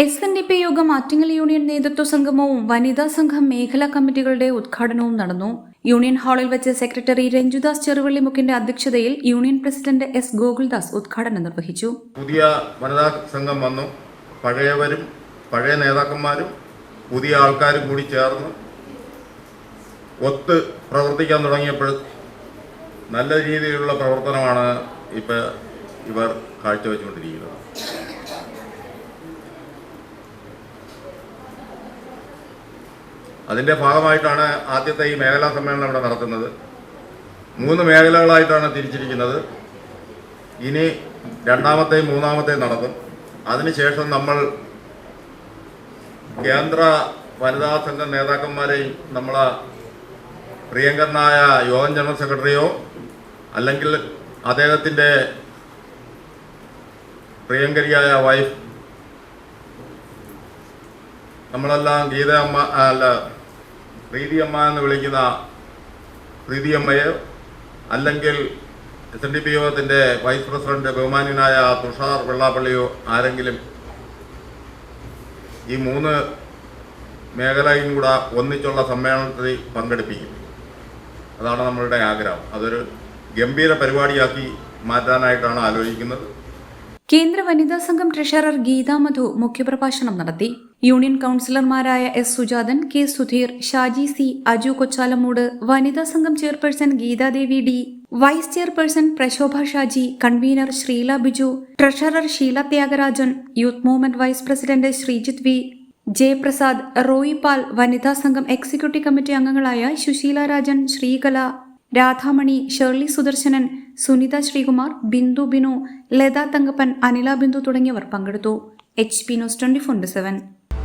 S N D P യോഗം Attingal union നേതൃത്വ സംഗമവും വനിതാ സംഘം മേഖലാ കമ്മിറ്റികളുടെ ഉദ്ഘാടനവും നടന്നു. യൂണിയൻ ഹാളിൽ വെച്ച് സെക്രട്ടറി രഞ്ജുദാസ് ചെറുവള്ളിമുക്കിന്റെ അധ്യക്ഷതയിൽ യൂണിയൻ പ്രസിഡന്റ് എസ് ഗോകുൽദാസ് ഉദ്ഘാടനം നിർവഹിച്ചു. പുതിയ വനിതാ സംഘം വന്നു. പഴയവരും പഴയ നേതാക്കന്മാരും പുതിയ ആൾക്കാരും കൂടി ചേർന്ന് ഒത്ത് പ്രവർത്തിക്കാൻ തുടങ്ങിയപ്പോൾ നല്ല രീതിയിലുള്ള പ്രവർത്തനമാണ് ഇപ്പോൾ ഇവർ കാഴ്ചവെച്ചുകൊണ്ടിരിക്കുന്നത്. അതിന്റെ ഭാഗമായിട്ടാണ് ആദ്യത്തെ ഈ മേഖലാ സമ്മേളനം ഇവിടെ നടത്തുന്നത്. മൂന്ന് മേഖലകളായിട്ടാണ് തിരിച്ചിരിക്കുന്നത്. ഇനി രണ്ടാമത്തെയും മൂന്നാമത്തെയും നടക്കും. അതിനുശേഷം നമ്മൾ കേന്ദ്ര വനിതാ സംഘം നേതാക്കന്മാരെയും നമ്മളെ പ്രിയങ്കരനായ യോഗൻ ജനറൽ സെക്രട്ടറിയോ അല്ലെങ്കിൽ അദ്ദേഹത്തിന്റെ പ്രിയങ്കരിയായ വൈഫ് നമ്മളെല്ലാം ഗീത അമ്മ അല്ല പ്രീതിയമ്മ എന്ന് വിളിക്കുന്ന പ്രീതിയമ്മയെ അല്ലെങ്കിൽ എസ് എൻ ഡി പി യോഗത്തിന്റെ വൈസ് പ്രസിഡന്റ് ബഹുമാന്യനായ തുഷാർ വെള്ളാപ്പള്ളിയോ ആരെങ്കിലും ഈ മൂന്ന് മേഖലയും കൂടെ ഒന്നിച്ചുള്ള സമ്മേളനത്തിൽ പങ്കെടുപ്പിക്കും. അതാണ് നമ്മളുടെ ആഗ്രഹം. അതൊരു ഗംഭീര പരിപാടിയാക്കി മാറ്റാനായിട്ടാണ് ആലോചിക്കുന്നത്. കേന്ദ്ര വനിതാ സംഘം ട്രഷറർ ഗീതാ മധു മുഖ്യപ്രഭാഷണം നടത്തി. യൂണിയൻ കൗൺസിലർമാരായ S Sujathan K Sudheer Shaji C Aju Kochalamoodu വനിതാ സംഘം chairperson Geethadevi D vice chairperson Prashobha Shaji convener Sreela Biju treasurer Sheela Thyagarajan youth movement vice president Sreejith V Jayaprasad Roy Paul വനിതാ സംഘം executive committee അംഗങ്ങളായ Susheela Rajan Sreekala Radhamani Shirley Sudarshanan Sunitha Sreekumar Bindu Binu Latha Thankappan Anila Bindu തുടങ്ങിയവർ പങ്കെടുത്തു. H P news twenty four seven.